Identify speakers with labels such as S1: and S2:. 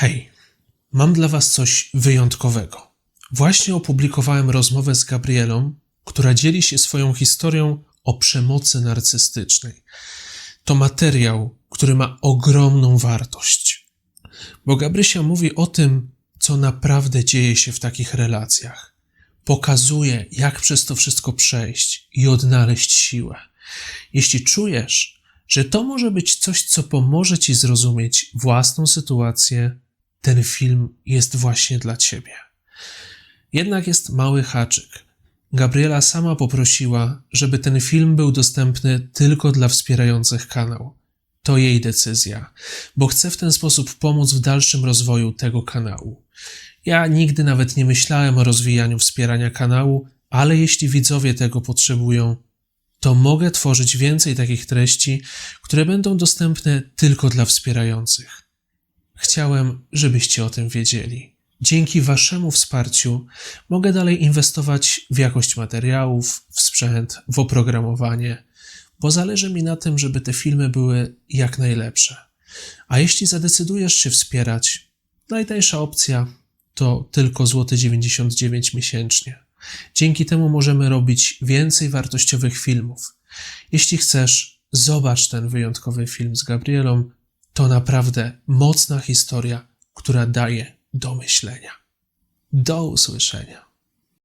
S1: Hej, mam dla Was coś wyjątkowego. Właśnie opublikowałem rozmowę z Gabrielą, która dzieli się swoją historią o przemocy narcystycznej. To materiał, który ma ogromną wartość, bo Gabrysia mówi o tym, co naprawdę dzieje się w takich relacjach. Pokazuje, jak przez to wszystko przejść i odnaleźć siłę. Jeśli czujesz, że to może być coś, co pomoże ci zrozumieć własną sytuację, ten film jest właśnie dla ciebie. Jednak jest mały haczyk. Gabriela sama poprosiła, żeby ten film był dostępny tylko dla wspierających kanał. To jej decyzja, bo chce w ten sposób pomóc w dalszym rozwoju tego kanału. Ja nigdy nawet nie myślałem o rozwijaniu wspierania kanału, ale jeśli widzowie tego potrzebują, to mogę tworzyć więcej takich treści, które będą dostępne tylko dla wspierających. Chciałem, żebyście o tym wiedzieli. Dzięki Waszemu wsparciu mogę dalej inwestować w jakość materiałów, w sprzęt, w oprogramowanie, bo zależy mi na tym, żeby te filmy były jak najlepsze. A jeśli zadecydujesz się wspierać, najtańsza opcja to tylko złoty 99 miesięcznie. Dzięki temu możemy robić więcej wartościowych filmów. Jeśli chcesz, zobacz ten wyjątkowy film z Gabrielą. To naprawdę mocna historia, która daje do myślenia. Do usłyszenia.